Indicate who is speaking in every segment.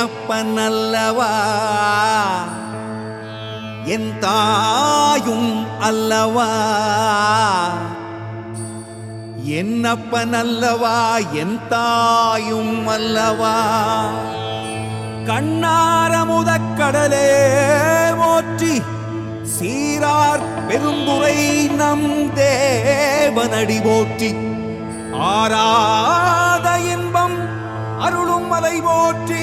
Speaker 1: என்னப்பனல்லவா என் தாயும் அல்லவா? என்னப்பனல்லவா என் தாயும் அல்லவா? கண்ணாரமுதக் கடலே மோற்றி சீரார் பெருந்துரை நம் தேவனடி போற்றி. ஆராத இன்பம் அருளும் மலை போற்றி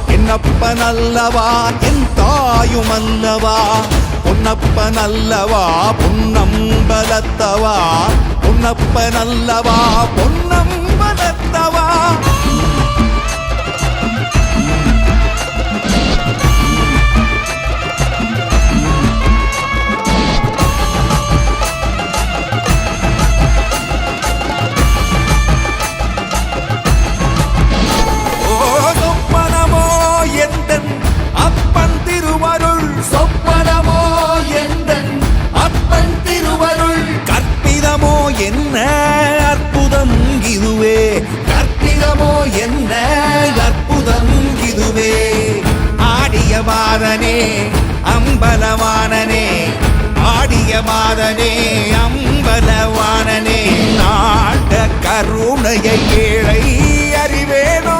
Speaker 1: என்னப்பனல்லவா என் தாயும் அல்லவா? பொன்னப்பனல்லவா பொன்னம்பலத்தவா? பொன்னப்பனல்லவா பொன்னம்பலத்தவா? மாதனே அம்பலவானனே ஆடிய மாதனே அம்பலவானனே நாட்ட கருணையை ஏழை அறிவேனோ?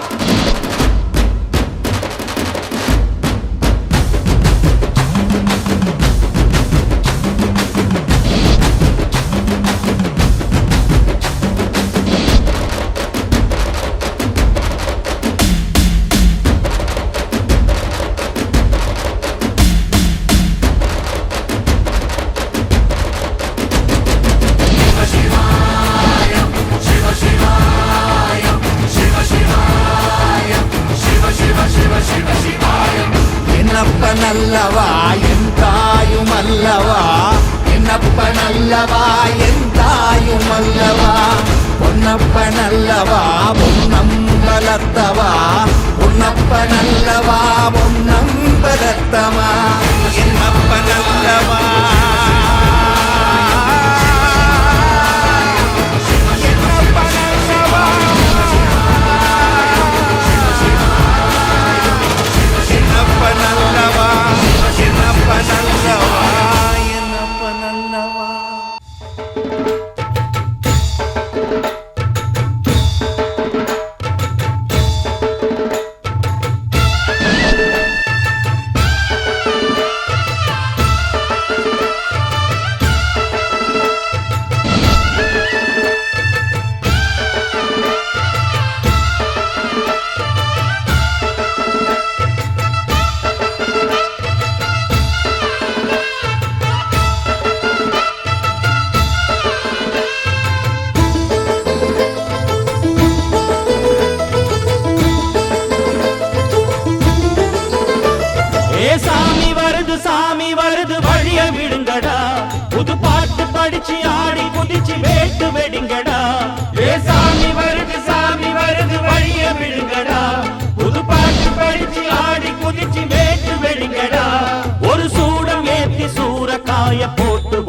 Speaker 1: என்னப்பனல்லவா என் தாயும் அல்லவா? பொன்னப்பனல்லவா பொன்னம்பலத்தவா பொன்னப்பனல்லவா பொன்னம்பலத்தவா என்னப்பனல்லவா என்னப்பனல்லவா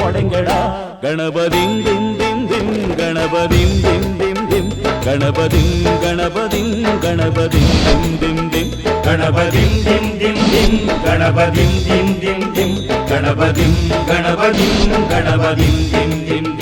Speaker 2: கொடைங்கடா கணபதிங் திம் திம் திம் கணபதிங் திம் திம் திம். கணபதிங் கணபதிங் கணபதிங் திம் திம் திம். கணபதிம் திம் திம் திம் கணபதிம் திம் திம் திம். கணபதிம் கணபதிம் கணபதிம் திம் திம் திம்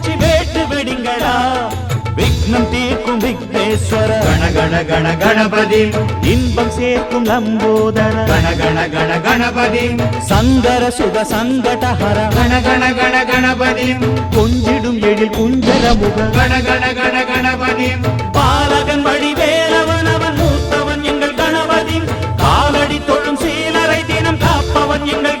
Speaker 2: வெங்கடேஸ்வர
Speaker 3: கண கண கண கணபதி.
Speaker 4: இன்பம் சேர்க்கும் லம்போதர
Speaker 3: கண கண கண கணபதி.
Speaker 2: சங்கர சுக சங்கடஹர
Speaker 3: கண கண கண கணபதி.
Speaker 4: கொஞ்சிடும் எழில் குஞ்சர முக.
Speaker 3: கண கண கண கணபதி.
Speaker 2: பாலகன் வடிவேலவன் அவன் எங்கள் கணபதி. காலடி தொழும் சீலரை தினம் காப்பவன் எங்கள்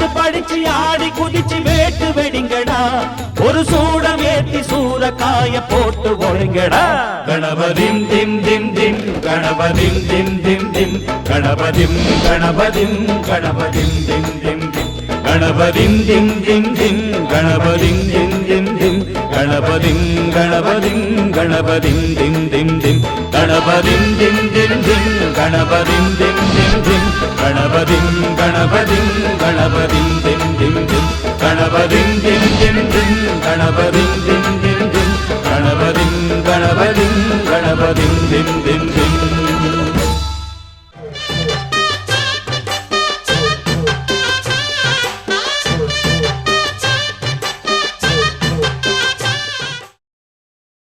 Speaker 2: பாட்டு படிச்சு ஆடி குதிச்சு வேட்டு வெடிங்கடா. ஒரு சூடம் ஏத்தி சூறக்காய போட்டு ஒழுங்கடா. கணபதிம் திம் திம் திம் கணபதிம் திம் திம் திம் கணபதிம் கணபதிம் கணபதிம் திம் திம் திம். கணபதிம் திம் திம் திம் கணபதிம் திம் திம் திம் கணபதிம் கணபதிம் கணபதிம் திம் திம் திம். கணபதிம் திம் திம் திம் கணபதிம் திம் திம் திம் கணபதிம் கணபதிம் கணபதிம் திம் திம் திம் கணபதிம் திம் திம் திம் கணபதிம் திம் திம் திம் கணபதிம் கணபதிம் கணபதிம் திம்